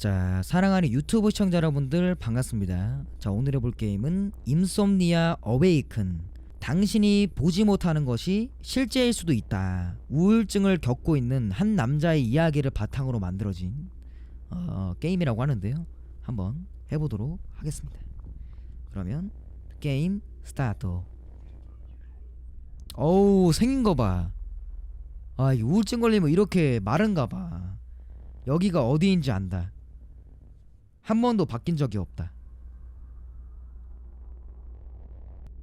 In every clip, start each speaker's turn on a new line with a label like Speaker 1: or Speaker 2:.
Speaker 1: 자, 사랑하는 유튜브 시청자 여러분들 반갑습니다. 자, 오늘 해볼 게임은 임솜니아 어웨이큰. 당신이 보지 못하는 것이 실제일 수도 있다. 우울증을 겪고 있는 한 남자의 이야기를 바탕으로 만들어진 어, 게임이라고 하는데요. 한번 해보도록 하겠습니다. 그러면 게임 스타트. 어우 생긴 거 봐. 아, 이 우울증 걸리면 이렇게 마른가 봐. 여기가 어디인지 안다. 한 번도 바뀐 적이 없다.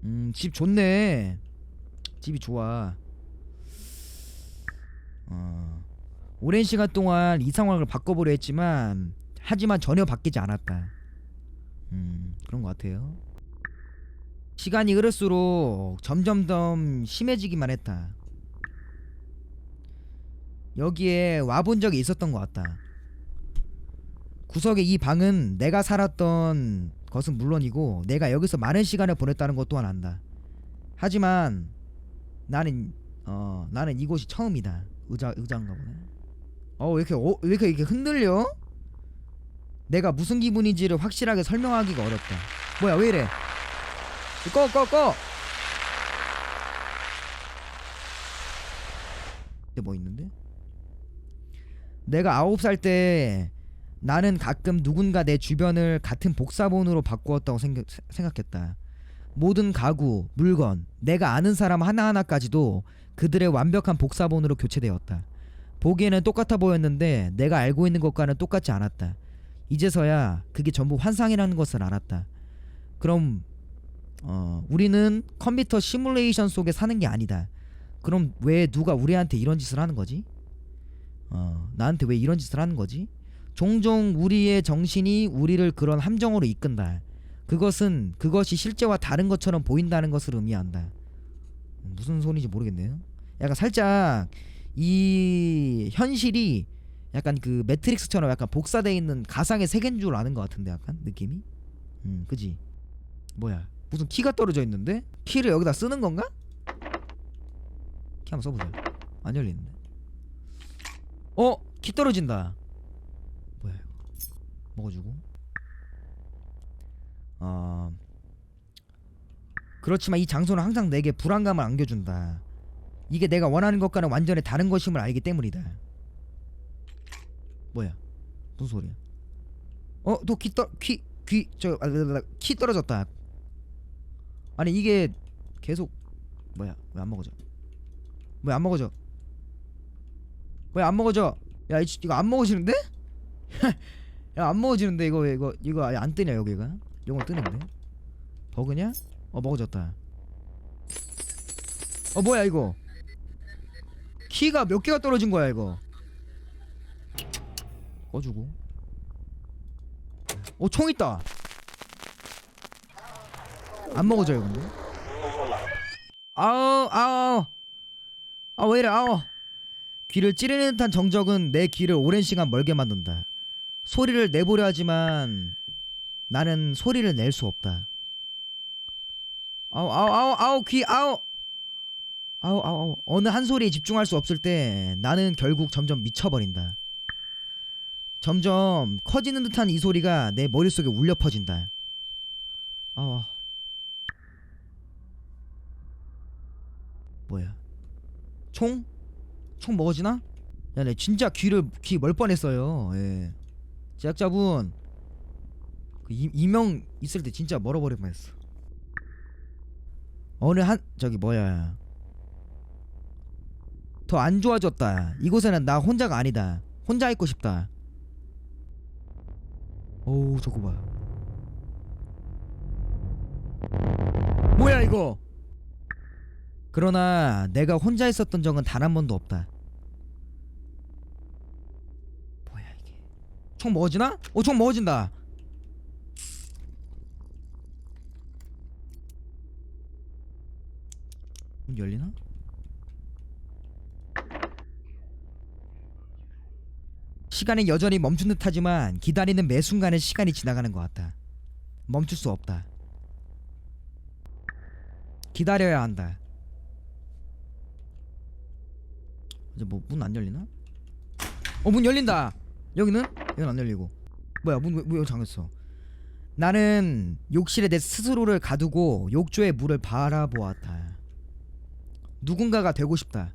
Speaker 1: 음, 집 좋네. 집이 좋아. 어, 오랜 시간 동안 이 상황을 바꿔보려 했지만, 하지만 전혀 바뀌지 않았다. 음, 그런 것 같아요. 시간이 흐를수록 점점점 심해지기만 했다. 여기에 와본 적이 있었던 것 같다. 구석의 이 방은 내가 살았던 것은 물론이고 내가 여기서 많은 시간을 보냈다는 것 또한 안다. 하지만 나는 어 나는 이곳이 처음이다. 의자 의자인가 보네. 어왜 이렇게 어, 왜 이렇게, 이렇게 흔들려? 내가 무슨 기분인지를 확실하게 설명하기가 어렵다. 뭐야 왜 이래? 꺼꺼 꺼. 뭐 있는데? 내가 아홉 살 때 나는 가끔 누군가 내 주변을 같은 복사본으로 바꾸었다고 생각, 생각했다. 모든 가구, 물건, 내가 아는 사람 하나하나까지도 그들의 완벽한 복사본으로 교체되었다. 보기에는 똑같아 보였는데 내가 알고 있는 것과는 똑같지 않았다. 이제서야 그게 전부 환상이라는 것을 알았다. 그럼 어, 우리는 컴퓨터 시뮬레이션 속에 사는 게 아니다. 그럼 왜 누가 우리한테 이런 짓을 하는 거지? 어, 나한테 왜 이런 짓을 하는 거지? 종종 우리의 정신이 우리를 그런 함정으로 이끈다. 그것은 그것이 실제와 다른 것처럼 보인다는 것을 의미한다. 무슨 소리인지 모르겠네요. 약간 살짝 이 현실이 약간 그 매트릭스처럼 약간 복사돼 있는 가상의 세계인 줄 아는 것 같은데 약간 느낌이. 음, 그지. 뭐야? 무슨 키가 떨어져 있는데? 키를 여기다 쓰는 건가? 키 한번 써보자. 안 열리는데. 어? 키 떨어진다. 뭐야 이거? 먹어주고. 어. 그렇지만 이 장소는 항상 내게 불안감을 안겨준다. 이게 내가 원하는 것과는 완전히 다른 것임을 알기 때문이다. 뭐야? 무슨 소리야? 어? 또 키 떨, 키, 귀, 저, 아, 아, 아, 키 떨어졌다. 아니 이게 계속 뭐야? 왜 안 먹어져? 왜 안 먹어져? 왜 안 먹어져? 야 이, 이거 안 먹어지는데? 야 안 먹어지는데 이거 왜 이거 이거 아예 안 뜨냐 여기가? 이거 뜨는데? 버그냐? 어 먹어졌다. 어 뭐야 이거? 키가 몇 개가 떨어진 거야 이거? 꺼주고. 어 총 있다. 안 먹어져요 근데. 아우 아우 아 왜 이래 아우. 귀를 찌르는 듯한 정적은 내 귀를 오랜 시간 멀게 만든다. 소리를 내보려 하지만 나는 소리를 낼 수 없다. 아우 아우 아우 아우 귀 아우 아우 아우 어느 한 소리에 집중할 수 없을 때 나는 결국 점점 미쳐버린다. 점점 커지는 듯한 이 소리가 내 머릿속에 울려 퍼진다. 아우 뭐야? 총? 총 먹어지나? 야, 내 진짜 귀를 귀 멀 뻔했어요. 예. 제작자분 그 이, 이명 있을 때 진짜 멀어버릴 뻔했어. 어느 한 저기 뭐야? 더 안 좋아졌다. 이곳에는 나 혼자가 아니다. 혼자 있고 싶다. 오우 저거 봐. 뭐야 이거? 그러나 내가 혼자 있었던 적은 단 한 번도 없다. 뭐야 이게? 총 먹어지나? 어, 총 먹어진다. 문 열리나? 시간은 여전히 멈춘 듯하지만 기다리는 매 순간에 시간이 지나가는 것 같다. 멈출 수 없다. 기다려야 한다. 이제 뭐 문 안 열리나? 어 문 열린다. 여기는 여기는 안 열리고. 뭐야 문왜 왜 잠겼어? 나는 욕실에 내 스스로를 가두고 욕조의 물을 바라보았다. 누군가가 되고 싶다.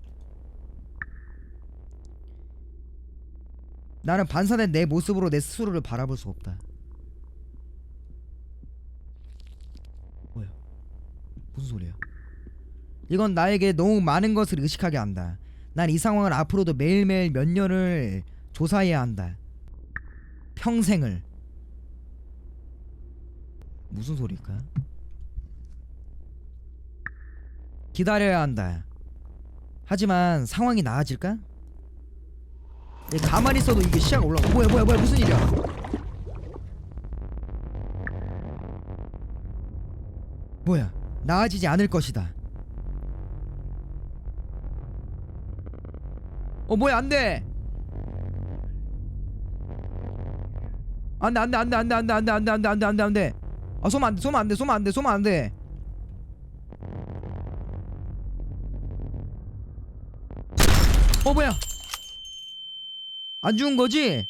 Speaker 1: 나는 반사된 내 모습으로 내 스스로를 바라볼 수 없다. 뭐야? 무슨 소리야? 이건 나에게 너무 많은 것을 의식하게 한다. 난 이 상황을 앞으로도 매일매일 몇 년을 조사해야 한다. 평생을. 무슨 소리일까? 기다려야 한다. 하지만 상황이 나아질까? 얘 가만히 있어도 이게 시야가 올라가. 뭐야 뭐야 뭐야 무슨 일이야? 뭐야? 나아지지 않을 것이다. 어 뭐야 안돼. 안돼 안돼 안돼 안돼 안돼 안돼 안돼 안돼 안돼 안돼 안돼. 아 쏘면 안돼 쏘면 안돼 쏘면 안돼 쏘면 안돼. 어 뭐야? 안 죽은 거지?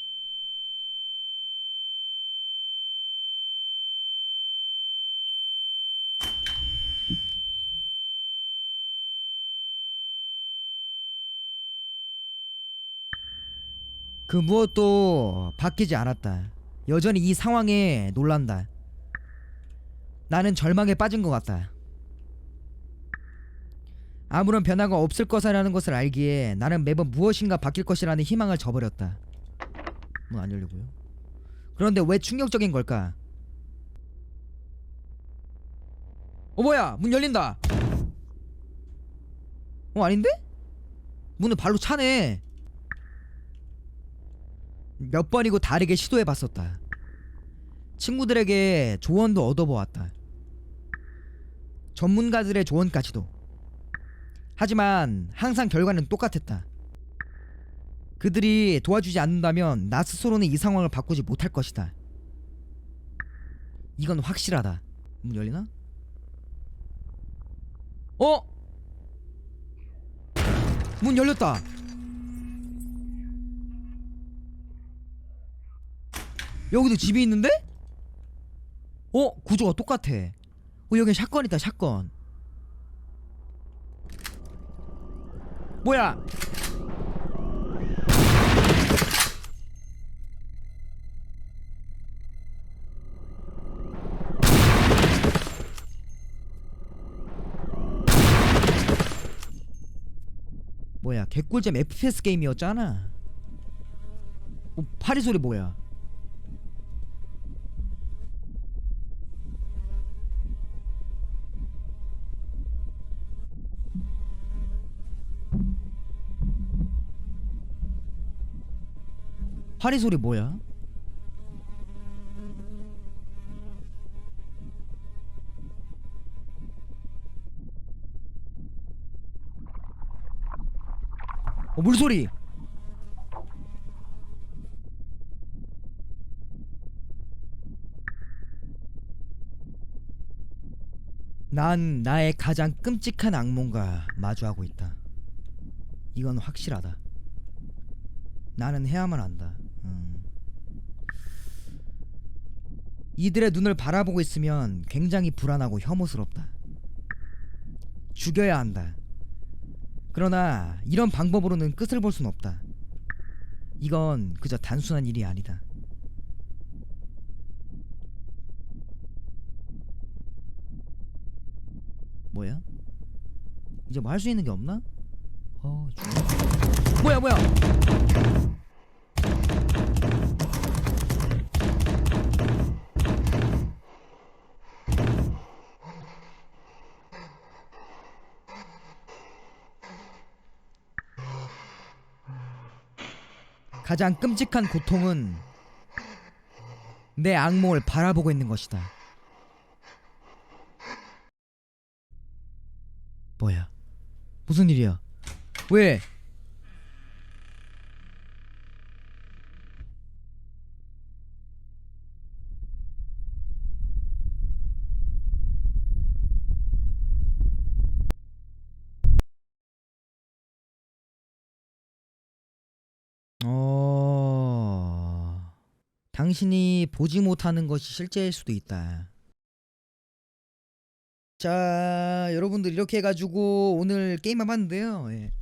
Speaker 1: 그 무엇도 바뀌지 않았다. 여전히 이 상황에 놀란다. 나는 절망에 빠진 것 같다. 아무런 변화가 없을 것이라는 것을 알기에 나는 매번 무엇인가 바뀔 것이라는 희망을 저버렸다. 문 안 열리고요. 그런데 왜 충격적인 걸까? 어 뭐야 문 열린다. 어 아닌데? 문을 발로 차네. 몇 번이고 다르게 시도해봤었다. 친구들에게 조언도 얻어보았다. 전문가들의 조언까지도. 하지만 항상 결과는 똑같았다. 그들이 도와주지 않는다면 나 스스로는 이 상황을 바꾸지 못할 것이다. 이건 확실하다. 문 열리나? 어? 문 열렸다. 여기도 집이 있는데? 어? 구조가 똑같아. 어, 여기 샷건 있다, 샷건. 뭐야? 뭐야? 개꿀잼 FPS 게임이었잖아. 어, 파리 소리 뭐야? 파리 소리 뭐야? 어 물소리. 난 나의 가장 끔찍한 악몽과 마주하고 있다. 이건 확실하다. 나는 해야만 한다 음. 이들의 눈을 바라보고 있으면 굉장히 불안하고 혐오스럽다 죽여야 한다 그러나 이런 방법으로는 끝을 볼 순 없다. 이건 그저 단순한 일이 아니다. 뭐야? 이제 뭐 할 수 있는 게 없나? 어, 죽- 뭐야 뭐야? 가장 끔찍한 고통은 내 악몽을 바라보고 있는 것이다. 뭐야? 무슨 일이야? 왜? 당신이 보지 못하는 것이 실제일 수도 있다. 자, 여러분들 이렇게 해가지고 오늘 게임 해봤는데요. 예.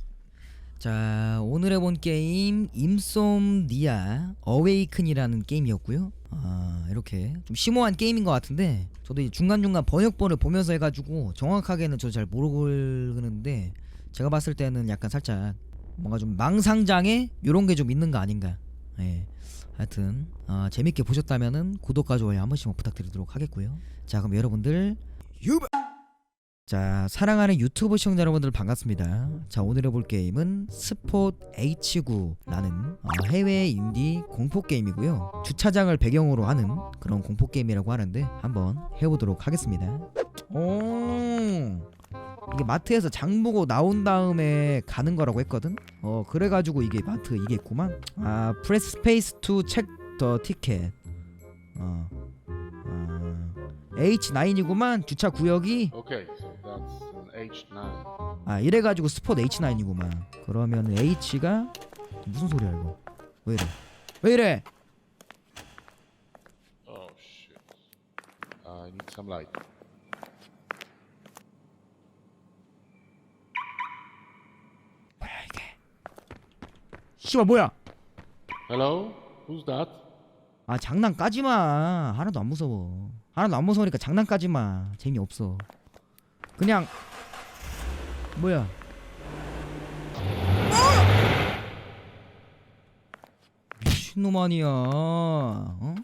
Speaker 1: 자, 오늘 해본 게임 임솜니아 어웨이큰이라는 게임이었고요. 아, 이렇게 좀 심오한 게임인 것 같은데 저도 중간중간 번역본을 보면서 해가지고 정확하게는 저 잘 모르겠는데 제가 봤을 때는 약간 살짝 뭔가 좀 망상장애 요런 게 좀 있는 거 아닌가. 예. 하여튼 아, 재밌게 보셨다면은 구독과 좋아요 한 번씩만 부탁드리도록 하겠고요. 자, 그럼 여러분들 유바! 자 사랑하는 유튜브 시청자 여러분들 반갑습니다. 자 오늘 해볼 게임은 스폿 H9라는 어, 해외 인디 공포 게임이고요. 주차장을 배경으로 하는 그런 공포 게임이라고 하는데 한번 해보도록 하겠습니다. 오 이게 마트에서 장 보고 나온 다음에 가는 거라고 했거든? 어 그래가지고 이게 마트 이게 있구만. 아 프레스 스페이스 투 체크 더 티켓 어, 어 H9이구만 주차 구역이.
Speaker 2: Okay, so that's an H9.
Speaker 1: 아 이래가지고 스폿 H9이구만. 그러면 H가 무슨 소리야 이거? 왜 이래? 왜 이래?
Speaker 2: Oh shit. I need some light.
Speaker 1: 뭐야 이게 씨발 뭐야
Speaker 2: Hello? Who's that?
Speaker 1: 아 장난 까지마 하나도 안 무서워 하나도 안 무서우니까 장난 까지마 재미 없어 그냥 뭐야 미친놈 아니야 어?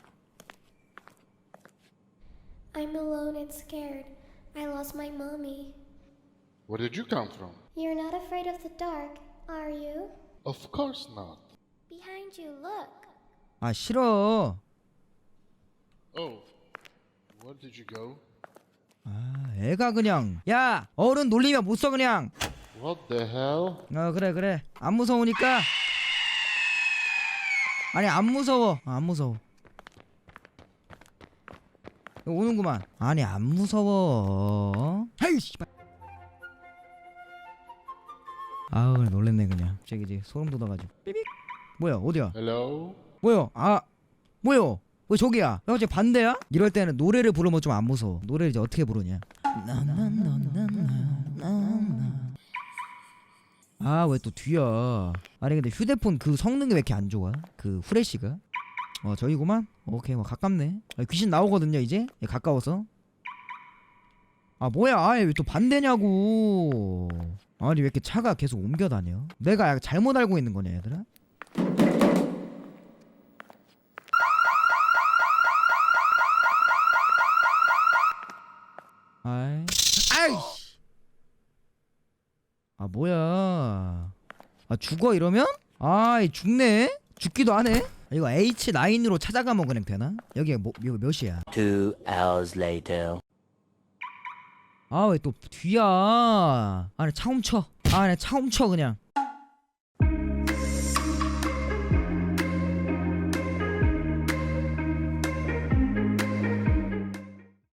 Speaker 3: I'm alone and scared. I lost my mommy.
Speaker 2: Where did you come from?
Speaker 3: You're not afraid of the dark, are you?
Speaker 2: Of course not.
Speaker 3: Behind you, look.
Speaker 1: 아 싫어.
Speaker 2: Oh, where did you go?
Speaker 1: 아 애가 그냥. 야 어른 놀리면 못 써 그냥.
Speaker 2: What the hell?
Speaker 1: 어 그래 그래. 안 무서우니까. 아니 안 무서워. 아, 안 무서워. 오는구만. 아니 안 무서워. 헤이 씨발 아우 놀랬네 그냥. 저기 이제 소름 돋아가지고. 삐빅! 뭐야 어디야?
Speaker 2: Hello?
Speaker 1: 뭐야? 아 뭐야? 왜 저기야? 야 어째 반대야? 이럴 때는 노래를 부르면 좀 안 무서워. 노래를 이제 어떻게 부르냐? 아 왜 또 뒤야? 아니 근데 휴대폰 그 성능이 왜 이렇게 안 좋아? 그 후레쉬가? 어 저기구만? 오케이 뭐 가깝네. 아, 귀신 나오거든요 이제? 예, 가까워서 아 뭐야? 아예 왜 또 반대냐고. 아니 왜 이렇게 차가 계속 옮겨 다녀? 내가 잘못 알고 있는 거냐 얘들아. 아이. 아이씨 아 뭐야? 아 죽어 이러면? 아이 죽네? 죽기도 하네? 아, 이거 H9으로 찾아가면 그냥 되나? 여기가 뭐 이거 몇이야?
Speaker 4: Two hours later.
Speaker 1: 아 왜 또 뒤야? 아니 차 훔쳐. 아니 차 훔쳐 그냥